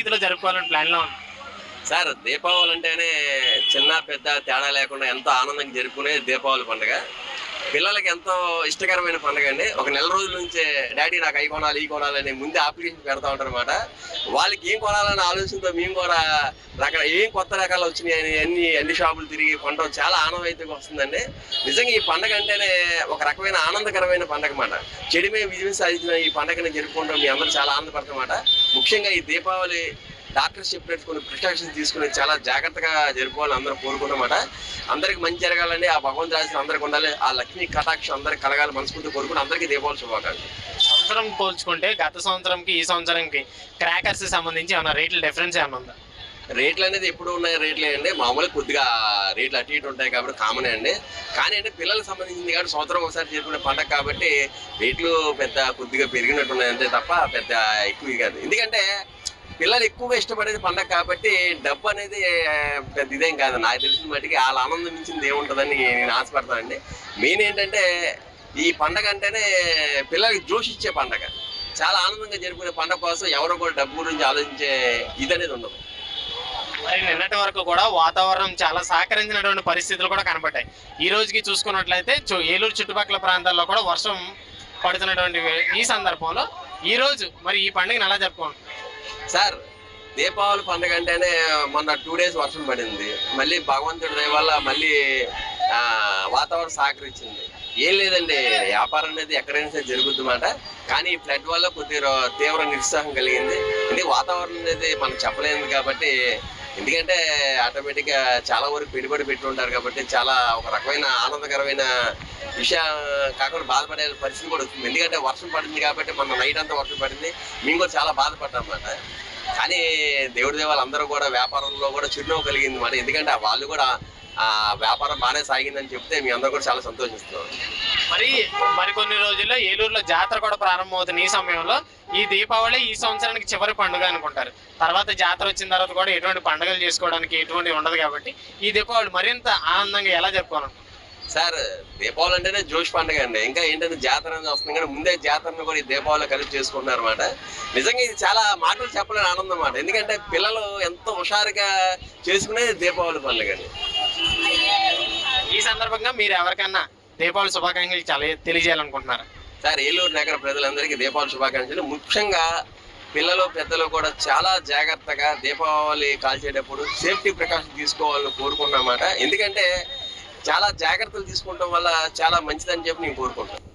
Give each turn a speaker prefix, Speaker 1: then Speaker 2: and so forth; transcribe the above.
Speaker 1: రీతిలో జరుపుకోవాలని ప్లాన్లో ఉంది
Speaker 2: సార్ దీపావళి అంటేనే చిన్న పెద్ద తేడా లేకుండా ఎంతో ఆనందంగా జరుపుకునే దీపావళి పండుగ. పిల్లలకి ఎంతో ఇష్టకరమైన పండుగ అండి. ఒక నెల రోజుల నుంచే డాడీ నాకు అవి కొనాలి ఈ కొనాలని ముందే అప్లికేషన్ పెడతా ఉంటారనమాట వాళ్ళకి ఏం కొనాలనే ఆలోచనతో మేము కూడా రకాల ఏం కొత్త రకాలు వచ్చినాయి అని అన్ని అన్ని షాపులు తిరిగి కొనడం చాలా ఆనందమైతే వస్తుందండి. నిజంగా ఈ పండుగ అంటేనే ఒక రకమైన ఆనందకరమైన పండుగ మాట చెడిమే విజయం సాధించిన ఈ పండగని జరుపుకుంటాం మీ అందరూ చాలా ఆనందపడతామాట ముఖ్యంగా ఈ దీపావళి డాక్టర్స్ చెప్పినట్టు కొన్ని ప్రికాషన్స్ తీసుకుని చాలా జాగ్రత్తగా జరుపుకోవాలని అందరూ కోరుకున్నమాట అందరికి మంచి జరగాలండి. ఆ భగవంతు రాసిన అందరికి ఉండాలి. ఆ లక్ష్మీ కటాక్షం అందరికి కలగాలి మనస్ఫూర్తి కోరుకుని అందరికీ దీపావళి శుభాకాంక్షలు.
Speaker 1: సంవత్సరం పోల్చుకుంటే గత సంవత్సరంకి ఈ సంవత్సరంకి క్రాకర్స్ సంబంధించి ఏమైనా రేట్లు డిఫరెన్స్ ఏమైనా ఉందా?
Speaker 2: రేట్లు అనేది ఎప్పుడు ఉన్నాయి రేట్లే అండి. మామూలుగా కొద్దిగా రేట్లు అటు ఇటు ఉంటాయి కాబట్టి కామనే అండి. కానీ అంటే పిల్లలకు సంబంధించింది కాబట్టి సంవత్సరం ఒకసారి జరుపుకునే పండగ కాబట్టి రేట్లు పెద్ద కొద్దిగా పెరిగినట్టున్నాయి అంతే తప్ప పెద్ద ఎక్కువ కాదు. ఎందుకంటే పిల్లలు ఎక్కువగా ఇష్టపడేది పండగ కాబట్టి డబ్బు అనేది పెద్ద ఇదేం కాదు. నాకు తెలిసిన మట్టికి వాళ్ళ ఆనందం మించింది ఏముంటుందని నేను ఆశపడతానండి మెయిన్ ఏంటంటే ఈ పండగ అంటేనే పిల్లలకి జోష్ ఇచ్చే పండగ. చాలా ఆనందంగా జరుపుకునే పండగ కోసం ఎవరో కూడా డబ్బు గురించి ఆలోచించే ఇది అనేది ఉండదు.
Speaker 1: మరి నిన్నటి వరకు కూడా వాతావరణం చాలా సహకరించినటువంటి పరిస్థితులు కూడా కనబడ్డాయి ఈ రోజుకి చూసుకున్నట్లయితే ఏలూరు చుట్టుపక్కల ప్రాంతాల్లో కూడా వర్షం పడుతున్నటువంటి ఈ సందర్భంలో ఈ రోజు మరి ఈ పండుగను ఎలా జరుపుకోండి
Speaker 2: సార్ దీపావళి పండుగ అంటేనే మొన్న టూ డేస్ వర్షం పడింది. మళ్ళీ భగవంతుడి దయ వల్ల మళ్ళీ వాతావరణం సహకరించింది. ఏం లేదండి వ్యాపారం అనేది ఎక్కడైనా సరే జరుగుతుందన్నమాట కానీ ఈ ఫ్లడ్ వల్ల కొద్దిగా తీవ్ర నిరుత్సాహం కలిగింది. ఇది వాతావరణం అనేది మనం చెప్పలేదు కాబట్టి ఎందుకంటే ఆటోమేటిక్గా చాలా వరకు పెట్టుబడి పెట్టి ఉంటారు కాబట్టి చాలా ఒక రకమైన ఆనందకరమైన విషయం కాకుండా బాధపడే పరిస్థితి కూడా వచ్చింది ఎందుకంటే వర్షం పడింది కాబట్టి మన నైట్ అంతా వర్షం పడింది. మేము కూడా చాలా బాధపడ్డాం అన్నమాట కానీ దేవుడి దేవాలు అందరూ కూడా వ్యాపారంలో కూడా చిరునవ్వు కలిగింది మాట ఎందుకంటే వాళ్ళు కూడా ఆ వ్యాపారం బాగానే సాగిందని చెప్తే మీ అందరూ కూడా చాలా సంతోషిస్తున్నాం
Speaker 1: మరి మరికొన్ని రోజుల్లో ఏలూరులో జాతర కూడా ప్రారంభమవుతుంది. ఈ సమయంలో ఈ దీపావళి ఈ సంవత్సరానికి చివరి పండుగ అనుకుంటారు. తర్వాత జాతర వచ్చిన తర్వాత కూడా ఎటువంటి పండుగలు చేసుకోవడానికి ఎటువంటి ఉండదు కాబట్టి ఈ దీపావళి మరింత ఆనందంగా ఎలా జరుపుకోవాలనుకుంటున్నారు?
Speaker 2: సార్ దీపావళి అంటేనే జోష్ పండుగ అండి. ఇంకా ఏంటంటే జాతర అనేది వస్తుంది. కానీ ముందే జాతరను కూడా ఈ దీపావళి కలిపి చేసుకుంటున్నారు అనమాట నిజంగా ఇది చాలా మాటలు చెప్పలేని ఆనందం అన్నమాట. ఎందుకంటే పిల్లలు ఎంతో హుషారుగా చేసుకునేది దీపావళి పండుగ
Speaker 1: ఈ సందర్భంగా మీరు ఎవరికన్నా దీపావళి శుభాకాంక్షలు చాలా తెలియజేయాలనుకుంటున్నారు.
Speaker 2: సార్ ఏలూరు నగర ప్రజలందరికీ దీపావళి శుభాకాంక్షలు. ముఖ్యంగా పిల్లలు పెద్దలు కూడా చాలా జాగ్రత్తగా దీపావళి కాల్చేటప్పుడు సేఫ్టీ ప్రికాషన్ తీసుకోవాలని కోరుకున్నమాట ఎందుకంటే చాలా జాగ్రత్తలు తీసుకోవడం వల్ల చాలా మంచిదని చెప్పి నేను కోరుకుంటాను